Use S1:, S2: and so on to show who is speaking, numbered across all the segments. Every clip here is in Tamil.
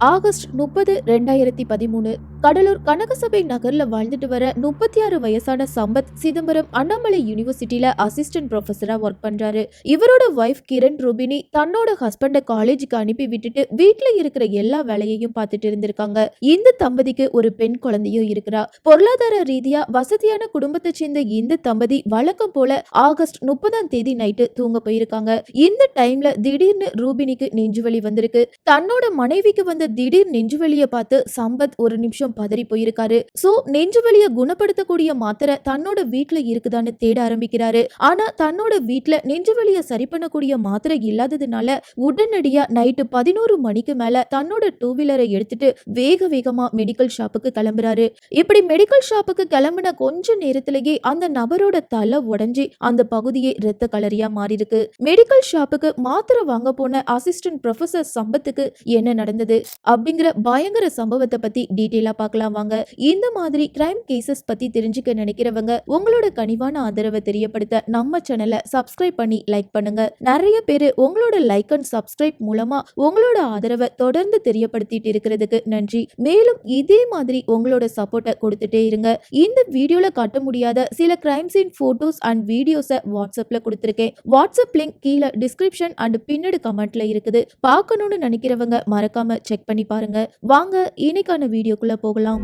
S1: August முப்பது ரெண்டாயிரத்தி பதிமூணு. கடலூர் கனகசபை நகர்ல வாழ்ந்துட்டு வர முப்பத்தி ஆறு வயசான சம்பத் சிதம்பரம் அண்ணாமலை யூனிவர்சிட்டியில அசிஸ்டன்ட் ப்ரொஃபஸரா ஒர்க் பண்றாரு. இவரோட ஒய்ஃப் கிரண் ரூபினி தன்னோட ஹஸ்பண்ட காலேஜுக்கு அனுப்பி விட்டுட்டு வீட்டில் இருக்கிற எல்லா வேலையையும் பார்த்துட்டு இருந்திருக்காங்க. இந்த தம்பதிக்கு ஒரு பெண் குழந்தையும் இருக்கிறா. பொருளாதார ரீதியா வசதியான குடும்பத்தை சேர்ந்த இந்த தம்பதி வழக்கம் போல ஆகஸ்ட் முப்பதாம் தேதி நைட்டு தூங்க போயிருக்காங்க. இந்த டைம்ல திடீர்னு ரூபினிக்கு நெஞ்சுவலி வந்திருக்கு. தன்னோட மனைவிக்கு வந்த திடீர் நெஞ்சுவலிய பார்த்து சம்பத் ஒரு நிமிஷம் பதறி போயிருக்காரு. சோ நெஞ்சுவலிய குணப்படுத்தக்கூடிய மாத்திரை தன்னோட வீட்டுல இருக்குதான்னு தேட ஆரம்பிக்கிறாரு. ஆனா தன்னோட வீட்ல நெஞ்சுவலிய சரி பண்ணக்கூடிய மாத்திரை இல்லாததுனால உடனடியா நைட்டு பதினோரு மணிக்கு மேல தன்னோட டூ வீலரை எடுத்துட்டு வேக வேகமா மெடிக்கல் ஷாப்புக்கு கிளம்புறாரு. இப்படி மெடிக்கல் ஷாப்புக்கு கிளம்புன கொஞ்ச நேரத்திலேயே அந்த நபரோட தலை உடஞ்சி அந்த பகுதியே இரத்த கலரியா மாறி இருக்கு மெடிக்கல் ஷாப்புக்கு மாத்திரை வாங்க போன அசிஸ்டன்ட் ப்ரொஃபசர் சம்பத்துக்கு என்ன நடந்தது? அப்படிங்கிற பயங்கர சம்பவத்தை பத்தி டீட்டெயிலா பார்க்கலாம் வாங்க. இந்த மாதிரி கிரைம் கேசஸ் பத்தி தெரிஞ்சுக்க நினைக்கிறவங்க உங்களோட கனிவான ஆதரவை தெரியப்படுத்த நம்ம சேனலை சப்ஸ்கிரைப் பண்ணி லைக் பண்ணுங்க. நிறைய பேர் உங்களோட லைக் அண்ட் சப்ஸ்கிரைப் மூலமா உங்களோட ஆதரவை தொடர்ந்து தெரியப்படுத்திட்டு இருக்கிறதுக்கு நன்றி. மேலும் இதே மாதிரி உங்களோட சப்போர்ட்டை கொடுத்துட்டே இருங்க. இந்த வீடியோல காட்ட முடியாத சில கிரைம் சீன் போட்டோஸ் அண்ட் வீடியோஸை வாட்ஸ்அப்ல கொடுத்துருக்கேன். வாட்ஸ்அப் லிங்க் கீழே டிஸ்கிரிப்ஷன் அண்ட் பின்னடு கமெண்ட்ல இருக்குது. பார்க்கணும்னு நினைக்கிறவங்க மறக்காம செக் பண்ணி பாருங்க. வாங்க இன்னைக்கான வீடியோக்குள்ள போகலாம்.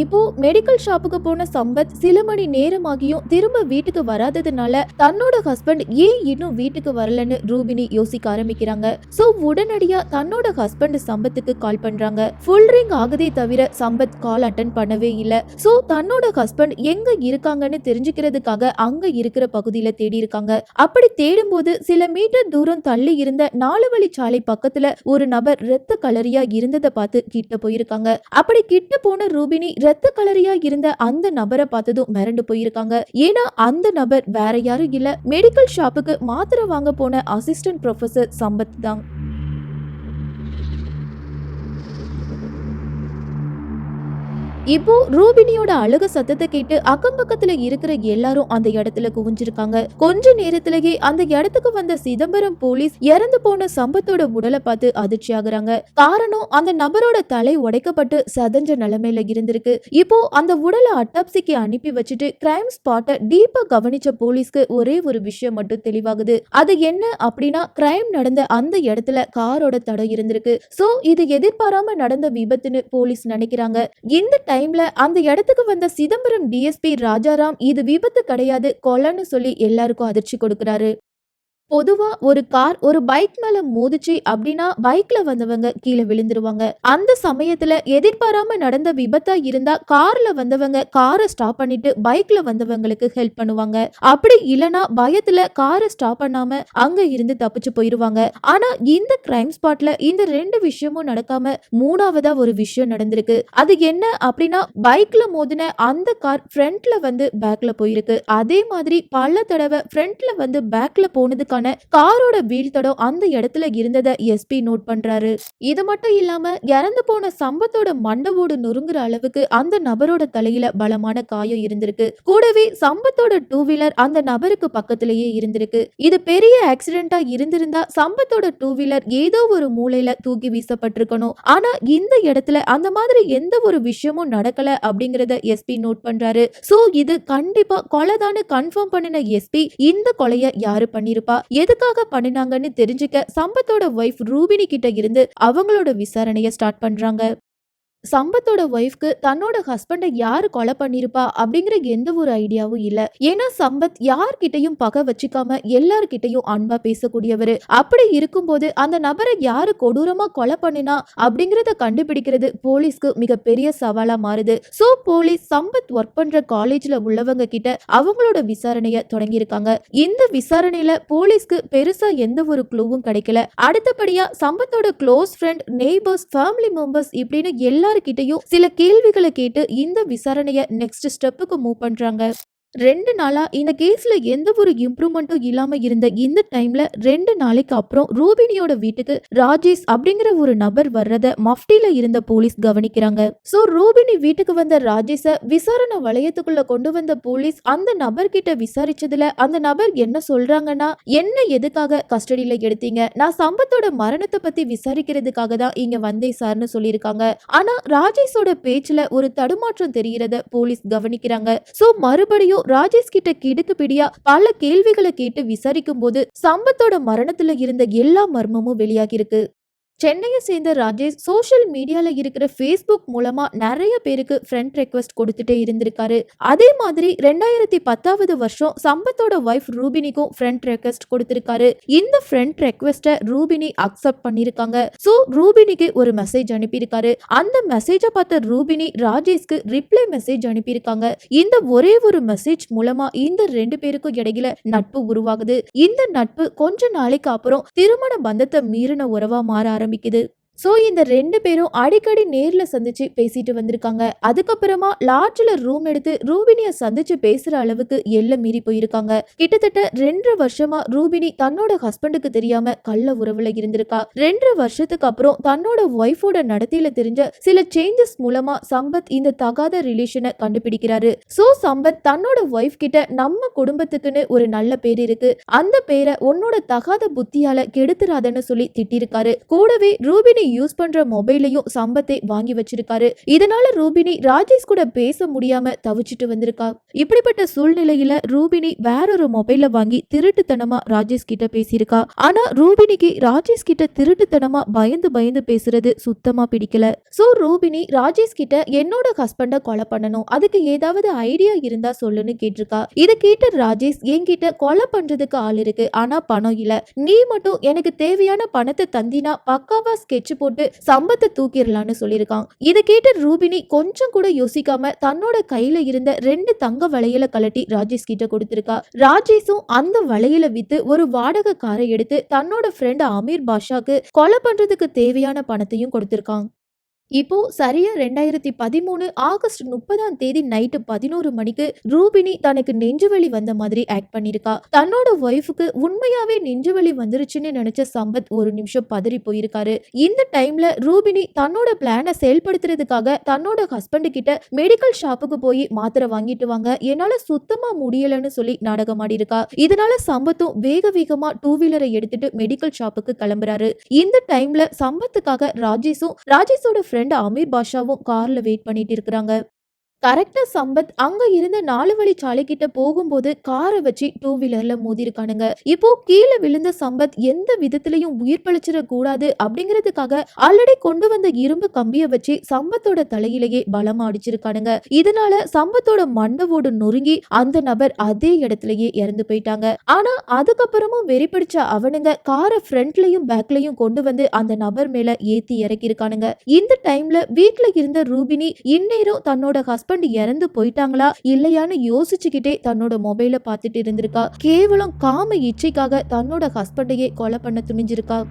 S1: இப்போ மெடிக்கல் ஷாப்புக்கு போன சம்பத் சில மணி நேரமாகியும் திரும்ப வீட்டுக்கு வராததுனால தன்னோட ஹஸ்பண்ட் ஏன் இன்னும் வீட்டுக்கு வரலன்னு ரூபினி யோசிக்க ஆரம்பிக்கிறாங்க. சோ உடனடியா தன்னோட ஹஸ்பண்ட் சம்பத்துக்கு கால் பண்றாங்க. ஃபுல் ரிங் ஆகுதே தவிர சம்பத் கால் அட்டன் பண்ணவே இல்ல. சோ தன்னோட ஹஸ்பண்ட் எங்க இருக்காங்கன்னு தெரிஞ்சுக்கிறதுக்காக அங்க இருக்கிற பகுதியில தேடி இருக்காங்க. அப்படி தேடும்போது சில மீட்டர் தூரம் தள்ளி இருந்த நாலு சாலை பக்கத்துல ஒரு நபர் ரத்த கலரியா இருந்ததை பார்த்து கிட்ட போயிருக்காங்க. அப்படி கிட்ட போன ரூபினி ரத்த கலரியா இருந்த அந்த நபரை பார்த்ததும் மிரண்டு போயிருக்காங்க. ஏன்னா அந்த நபர் வேற யாரும் இல்ல. மெடிக்கல் ஷாப்புக்கு மாத்திரை வாங்க போன அசிஸ்டன்ட் ப்ரொஃபசர் சம்பத் தான். இப்போ ரூபினியோட அழுக சத்தத்தை கேட்டு அக்கம் பக்கத்துல இருக்கிற எல்லாரும் அந்த இடத்துல குவிஞ்சிருக்காங்க. கொஞ்ச நேரத்திலேயே அந்த இடத்துக்கு வந்த சிதம்பரம் போலீஸ் இறந்து போன சம்பத்தோட உடலை பார்த்து அதிர்ச்சி ஆகுறாங்க. காரணம் அந்த நபரோட தலை உடைக்கப்பட்டு சதஞ்ச நிலைமையில இருந்திருக்கு. இப்போ அந்த உடலை அட்டாப்சிக்கு அனுப்பி வச்சுட்டு கிரைம் ஸ்பாட்டை டீப்பா கவனிச்ச போலீஸ்க்கு ஒரே ஒரு விஷயம் மட்டும் தெளிவாகுது. அது என்ன அப்படின்னா கிரைம் நடந்த அந்த இடத்துல காரோட தடம் இருந்திருக்கு. சோ இது எதிர்பாராம நடந்த விபத்துன்னு போலீஸ் நினைக்கிறாங்க. இந்த டைம்ல அந்த இடத்துக்கு வந்த சிதம்பரம் டிஎஸ்பி ராஜாராம் இது விபத்து கிடையாது கொலைன்னு சொல்லி எல்லாருக்கும் அதிர்ச்சி கொடுக்குறாரு. பொதுவா ஒரு கார் ஒரு பைக் மேல மோதிச்சு அப்படின்னா பைக்ல வந்தவங்க கீழே விழுந்துருவாங்க. அந்த சமயத்துல எதிர்பாராம நடந்த விபத்தா இருந்தா கார்ல வந்தவங்க காரை ஸ்டாப் பண்ணிட்டு பைக்ல வந்தவங்களுக்கு ஹெல்ப் பண்ணுவாங்க. அப்படி இல்லனா பயத்துல காரை ஸ்டாப் பண்ணாம அங்க இருந்து தப்பிச்சு போயிருவாங்க. ஆனா இந்த கிரைம் ஸ்பாட்ல இந்த ரெண்டு விஷயமும் நடக்காம மூணாவதா ஒரு விஷயம் நடந்திருக்கு. அது என்ன அப்படின்னா பைக்ல மோதின அந்த கார் ஃப்ரண்ட்ல வந்து பேக்ல போயிருக்கு. அதே மாதிரி பல தடவை ஃப்ரண்ட்ல வந்து பேக்ல போனதுக்கான காரோட வீல் தடம் அந்த இடத்துல இருந்ததை எஸ்பி நோட் பண்றாரு. இது மட்டும் இல்லாம இறந்து போன சம்பத்தோட மண்டவோடு நொறுங்குற அளவுக்கு அந்த நபரோட தலையில பலமான காயம் இருந்திருக்கு. கூடவே சம்பத்தோட டூ வீலர் அந்த நபருக்கு பக்கத்திலேயே இருந்திருக்கு. இது பெரிய ஆக்சிடென்டா இருந்திருந்தா சம்பத்தோட டூ வீலர் ஏதோ ஒரு மூலையில தூக்கி வீசப்பட்டிருக்கணும். ஆனா இந்த இடத்துல அந்த மாதிரி எந்த ஒரு விஷயமும் நடக்கல அப்படிங்கறத எஸ்பி நோட் பண்றாரு. சோ இது கண்டிப்பா கொலைதான்னு கன்ஃபார்ம் பண்ணின எஸ்பி இந்த கொலைய யாரு பண்ணிருப்பா? எதுக்காக பண்ணினாங்கன்னு தெரிஞ்சுக்க சம்பத்தோட ஒய்ஃப் ரூபினி கிட்ட இருந்து அவங்களோட விசாரணையை ஸ்டார்ட் பண்றாங்க. சம்பத்தோட ஒய்ஃப்க்கு தன்னோட ஹஸ்பண்டை யாரு கொலை பண்ணிருப்பா அப்படிங்கிற எந்த ஒரு ஐடியாவும் இல்ல. ஏன்னா சம்பத் யார்கிட்டயும் பகை வச்சுக்காம எல்லார்கிட்டையும் அன்பா பேசக்கூடியவர். அப்படி இருக்கும்போது அந்த நபரை யாரு கொடூரமா கொலை பண்ணினா அப்படிங்கறத கண்டுபிடிக்கிறது போலீஸ்க்கு மிகப்பெரிய சவாலா மாறுது. சோ போலீஸ் சம்பத் ஒர்க் பண்ற காலேஜ்ல உள்ளவங்க கிட்ட அவங்களோட விசாரணைய தொடங்கியிருக்காங்க. இந்த விசாரணையில போலீஸ்க்கு பெருசா எந்த ஒரு க்ளூவும் கிடைக்கல. அடுத்தபடியா சம்பத்தோட close friend neighbours family members இப்படின்னு எல்லா எல்லாருக்கிட்டையும் சில கேள்விகளை கேட்டு இந்த விசாரணைய நெக்ஸ்ட் ஸ்டெப்புக்கு மூவ் பண்றாங்க. ரெண்டு நாளாக இந்த கேஸில் எந்த ஒரு இம்ப்ரூவ்மெண்ட்டும் இல்லாமல் இருந்த இந்த டைமில் ரெண்டு நாளைக்கு அப்புறம் ரூபினியோட வீட்டுக்கு ராஜேஷ் அப்படிங்கிற ஒரு நபர் வர்றத மஃப்டியில் இருந்த போலீஸ் கவனிக்கிறாங்க. ஸோ ரூபினி வீட்டுக்கு வந்த ராஜேஷை விசாரணை வளையத்துக்குள்ள கொண்டு வந்த போலீஸ் அந்த நபர்கிட்ட விசாரிச்சதுல அந்த நபர் என்ன சொல்றாங்கன்னா என்ன எதுக்காக கஸ்டடியில் எடுத்தீங்க? நான் சம்பத்தோட மரணத்தை பத்தி விசாரிக்கிறதுக்காக தான் இங்க வந்தேன் சார்னு சொல்லியிருக்காங்க. ஆனா ராஜேஷோட பேச்சுல ஒரு தடுமாற்றம் தெரிகிறத போலீஸ் கவனிக்கிறாங்க. ஸோ மறுபடியும் ராஜேஷ் கிட்ட கிடுக்கு பிடியா பல கேள்விகளை கேட்டு விசாரிக்கும் போது சம்பத்தோட மரணத்துல இருந்த எல்லா மர்மமும் வெளியாகி இருக்கு சென்னையை சேர்ந்த ராஜேஷ் சோஷியல் மீடியால இருக்கிற ஃபேஸ்புக் மூலமா நிறைய பேருக்கு ஃப்ரெண்ட் ரெக்வஸ்ட் கொடுத்துட்டே இருந்திருக்காரு. அதே மாதிரி ரெண்டாயிரத்தி பத்தாவது வருஷம் சம்பத்தோட ஒய்ஃப் ரூபினிக்கும் ஃப்ரெண்ட் ரெக்வஸ்ட் கொடுத்திருக்காரு. இந்த ஃப்ரெண்ட் ரெக்வஸ்ட ரூபினி அக்செப்ட் பண்ணிருக்காங்க சோ ரூபினிக்கு ஒரு மெசேஜ் அனுப்பியிருக்காரு. அந்த மெசேஜை பார்த்த ரூபினி ராஜேஷ்க்கு ரிப்ளை மெசேஜ் அனுப்பியிருக்காங்க. இந்த ஒரே ஒரு மெசேஜ் மூலமா இந்த ரெண்டு பேருக்கும் இடையில நட்பு உருவாகுது. இந்த நட்பு கொஞ்ச நாளைக்கு அப்புறம் திருமண பந்தத்தை மீறின உறவா மாற ஆரம்பிக்குது. ஸோ இந்த ரெண்டு பேரும் அடிக்கடி நேரில் சந்திச்சு பேசிட்டு வந்திருக்காங்க. அதுக்கப்புறமா லாட்ஜில் ரூம் எடுத்து ரூபினியை சந்திச்சு பேசுற அளவுக்கு எல்லை மீறி போயிருக்காங்க. கிட்டத்தட்ட ரெண்டரை வருஷமா ரூபினி தன்னோட ஹஸ்பண்டுக்கு தெரியாம கள்ள உறவுல இருந்திருக்கா. ரெண்டரை வருஷத்துக்கு அப்புறம் தன்னோட ஒய்ஃபோட நடத்தையில தெரிஞ்ச சில சேஞ்சஸ் மூலமா சம்பத் இந்த தகாத ரிலேஷனை கண்டுபிடிக்கிறாரு. ஸோ சம்பத் தன்னோட ஒய்ஃப் கிட்ட நம்ம குடும்பத்துக்குன்னு ஒரு நல்ல பேர் இருக்கு. அந்த பேரை உன்னோட தகாத புத்தியால கெடுத்துறாதன்னு சொல்லி திட்டிருக்காரு. கூடவே ரூபினி யூஸ் பண்ற மொபைலையும் சம்பத்தை வாங்கி வச்சிருக்காரு. இதனால ரூபினி ராஜேஷ் கூட பேச முடியாம தவிச்சிட்டு வந்திருக்கா. இப்படிப்பட்ட சூழ்நிலையில ரூபினி வேறொரு மொபைல வாங்கி திருட்டுத்தனமா ராஜேஷ் கிட்ட பேசியிருக்கா. ஆனா ரூபினிக்கு ராஜேஷ் கிட்ட திருட்டுத்தனமா பயந்து பயந்து பேசுறது சுத்தமா பிடிக்கல. சோ ரூபினி ராஜேஷ் கிட்ட என்னோட ஹஸ்பண்ட கொலை பண்ணணும். அதுக்கு ஏதாவது ஐடியா இருந்தா சொல்லுன்னு கேட்டிருக்கா. இதை கேட்ட ராஜேஷ் என்கிட்ட கொலை பண்றதுக்கு ஆள் இருக்கு. ஆனா பணம் இல்ல. நீ மட்டும் எனக்கு தேவையான பணத்தை தந்தினா பக்காவா ஸ்கெட்ச் போட்டு சம்பத்தை தூக்கிடலான்னு சொல்லியிருக்கான். இதை கேட்ட ரூபினி கொஞ்சம் கூட யோசிக்காம தன்னோட கையில இருந்த ரெண்டு தங்க வளையல கலட்டி ராஜேஷ் கிட்ட கொடுத்திருக்கா. ராஜேஷும் அந்த வளையல வித்து ஒரு வாடகை காரை எடுத்து தன்னோட ஃப்ரெண்ட் அமீர் பாஷாக்கு கொலை பண்றதுக்கு தேவையான பணத்தையும் கொடுத்திருக்கான். இப்போ சரியா ரெண்டாயிரத்தி பதிமூணு ஆகஸ்ட் முப்பதாம் தேதி நைட்டு பதினோரு மணிக்கு ரூபினி தனக்கு நெஞ்சுவலி வந்த மாதிரி ஆக்ட் பண்ணிருக்கா தன்னோட ஒய்ஃபுக்கு உண்மையாவே நெஞ்சுவலி வந்துருச்சுன்னு நினைச்ச சம்பத் ஒரு நிமிஷம் பதறி போயிருக்காரு. இந்த டைம்ல ரூபினி தன்னோட பிளானை செயல்படுத்துறதுக்காக தன்னோட ஹஸ்பண்டு கிட்ட மெடிக்கல் ஷாப்புக்கு போய் மாத்திரை வாங்கிட்டு வாங்க. என்னால சுத்தமா முடியலன்னு சொல்லி நாடகம் ஆடிருக்கா இதனால சம்பத்தும் வேக வேகமா டூ வீலரை எடுத்துட்டு மெடிக்கல் ஷாப்புக்கு கிளம்புறாரு. இந்த டைம்ல சம்பத்துக்காக ராஜேஷும் ராஜேஷோட ஃப்ரெண்ட் அமீர் பாஷாவும் கார்ல வெயிட் பண்ணிட்டு இருக்கிறாங்க. கரெக்டாக சம்பத் அங்க இருந்த நாலு வழி சாலை கிட்ட போகும்போது காரை வச்சு டூ வீலர்ல மோதிருக்கானுங்க. இப்போ கீழே விழுந்த சம்பத் எந்த விதத்திலையும் உயிர் பழிச்சிடக்கூடாது அப்படிங்கிறதுக்காக ஆல்ரெடி கொண்டு வந்த இரும்பு கம்பியை வச்சு சம்பத்தோட தலையிலேயே பலமா அடிச்சிருக்கானுங்க இதனால சம்பத்தோட மண்டவோடு நொறுங்கி அந்த நபர் அதே இடத்துலயே இறந்து போயிட்டாங்க. ஆனா அதுக்கப்புறமும் வெறி பிடிச்ச அவனுங்க காரை ஃப்ரண்ட்லயும் பேக்லயும் கொண்டு வந்து அந்த நபர் மேல ஏத்தி இறக்கிருக்கானுங்க இந்த டைம்ல வீட்டுல இருந்த ரூபினி இந்நேரம் தன்னோட ஹஸ்பண்ட் இறந்து போயிட்டாங்களா இல்லையான்னு யோசிச்சுக்கிட்டே தன்னோட மொபைல பார்த்துட்டு இருந்திருக்கா. கேவலம் காம இச்சைக்காக தன்னோட ஹஸ்பண்டையே கொலை பண்ண துணிஞ்சிருக்கா.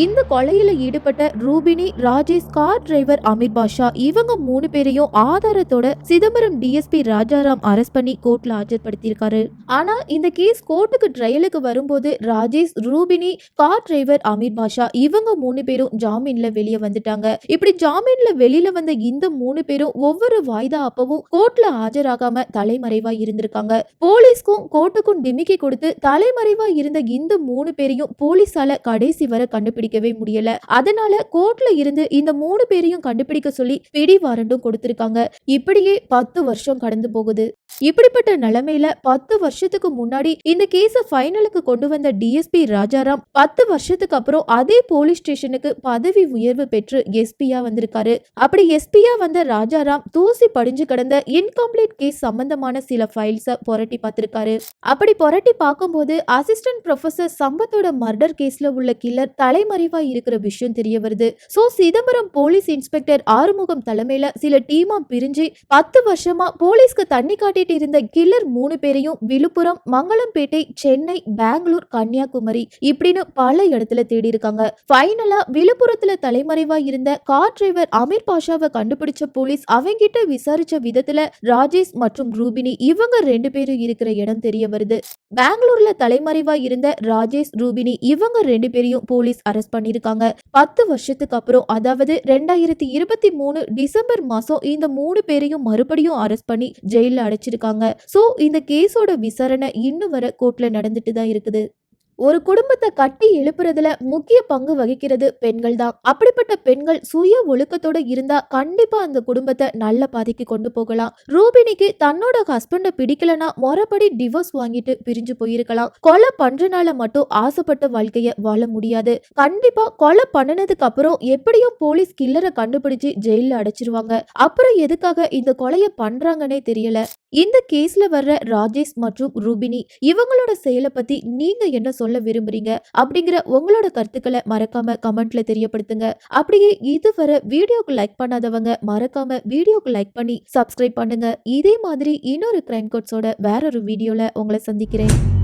S1: இந்த கொலையில ஈடுபட்ட ரூபினி ராஜேஷ் கார் டிரைவர் அமீர் பாஷா இவங்க மூணு பேரையும் ஆதாரத்தோட சிதம்பரம் டிஎஸ்பி ராஜாராம் அரெஸ்ட் பண்ணி கோர்ட்ல ஆஜர்படுத்தியிருக்காரு. ஆனா இந்த கேஸ் கோர்ட்டுக்கு ட்ரையலுக்கு வரும்போது ராஜேஷ் ரூபினி கார் டிரைவர் அமீர் பாஷா இவங்க மூணு பேரும் ஜாமீன்ல வெளியே வந்துட்டாங்க. இப்படி ஜாமீன்ல வெளியில வந்த இந்த மூணு பேரும் ஒவ்வொரு வாய்தா அப்பவும் கோர்ட்ல ஆஜராகாம தலைமறைவா இருந்திருக்காங்க. போலீஸ்க்கும் கோர்ட்டுக்கும் டிமிக்கி கொடுத்து தலைமறைவா இருந்த இந்த மூணு பேரையும் போலீஸால கடைசி வரை கண்டுபிடிக்கவே முடியல. அதனால கோர்ட்ல இருந்து இந்த மூணு பேரையும் கண்டுபிடிக்க சொல்லி பிடி வாரண்டும் கொடுத்திருக்காங்க. இப்படியே பத்து வருஷம் கடந்து போகுது. இப்படிப்பட்ட நிலைமையில பத்து வருஷத்துக்கு முன்னாடி இந்த கேஸ ஃபைனலுக்கு கொண்டு வந்த டிஎஸ்பி ராஜாராம் பத்து வருஷத்துக்கு அப்புறம் அதே போலீஸ் ஸ்டேஷனுக்கு பதவி உயர்வு பெற்று எஸ்பியா வந்திருக்காரு. அப்படி எஸ்பியா வந்த ராஜாராம் தூசி படிஞ்சு கிடந்த இன்கம்ப்ளீட் கேஸ் சம்பந்தமான சில ஃபைல்ஸ புரட்டி பார்த்திருக்காரு. அப்படி புரட்டி பார்க்கும்போது அசிஸ்டன்ட் ப்ரொஃபசர் சம்பத்தோட மர்டர் கேஸ்ல உள்ள கில்லர் தலைமறை தலைமறைவா இருக்கிற விஷயம் தெரிய வருது. So Chidambaram police inspector Arumugam தலைமையில சில டீமா பிரிஞ்சு பத்து வருஷமா போலீஸ்க்கு தண்ணி காட்டிட்டு இருந்த கில்லர் மூணு பேரையும் விழுப்புரம் மங்களம்பேட்டை சென்னை பெங்களூர் கன்னியாகுமரி இப்படின்னு பல இடத்துல தேடி இருக்காங்க. ஃபைனலா விழுப்புரத்துல தலைமறைவா இருந்த கார் டிரைவர் அமீர் பாஷாவை கண்டுபிடிச்ச போலீஸ் அவங்கிட்ட விசாரிச்ச விதத்துல ராஜேஷ் மற்றும் ரூபினி இவங்க ரெண்டு பேரும் இருக்கிற இடம் தெரிய வருது. பெங்களூர்ல தலைமறைவா இருந்த ராஜேஷ் ரூபினி இவங்க ரெண்டு பேரையும் போலீஸ் அரசு அரெஸ்ட் பண்ணிருக்காங்க பத்து வருஷத்துக்கு அப்புறம் அதாவது ரெண்டாயிரத்தி இருபத்தி மூணு டிசம்பர் மாசம் இந்த மூணு பேரையும் மறுபடியும் அரெஸ்ட் பண்ணி ஜெயில அடைச்சிருக்காங்க. சோ இந்த கேஸோட விசாரணை இன்னும் வர கோர்ட்ல நடந்துட்டு தான் இருக்குது. ஒரு குடும்பத்தை கட்டி எழுப்புறதுல முக்கிய பங்கு வகிக்கிறது பெண்கள் தான் அப்படிப்பட்ட பெண்கள் சுய ஒழுக்கத்தோட இருந்தா கண்டிப்பா அந்த குடும்பத்தை நல்ல பாதைக்கு கொண்டு போகலாம். ரூபினிக்கு தன்னோட ஹஸ்பண்ட பிடிக்கலனா மொறப்படி டிவோர்ஸ் வாங்கிட்டு பிரிஞ்சு போயிருக்கலாம். கொலை பண்றனால மட்டும் ஆசைப்பட்ட வாழ்க்கைய வாழ முடியாது. கண்டிப்பா கொலை பண்ணினதுக்கு அப்புறம் எப்படியும் போலீஸ் கில்லரை கண்டுபிடிச்சு ஜெயில அடைச்சிருவாங்க. அப்புறம் எதுக்காக இந்த கொலைய பண்றாங்கன்னே தெரியல. இந்த கேஸ்ல வர்ற ராஜேஷ் மற்றும் ரூபினி இவங்களோட செயலை பத்தி நீங்க என்ன சொல்ல விரும்புறீங்க அப்படிங்கிற உங்களோட கருத்துக்களை மறக்காம கமெண்ட்ல தெரியப்படுத்துங்க. அப்படியே இதுவரை வீடியோக்கு லைக் பண்ணாதவங்க மறக்காம வீடியோக்கு லைக் பண்ணி சப்ஸ்கிரைப் பண்ணுங்க. இதே மாதிரி இன்னொரு கிரைம் கோட்ஸோட வேற ஒரு வீடியோல உங்களை சந்திக்கிறேன்.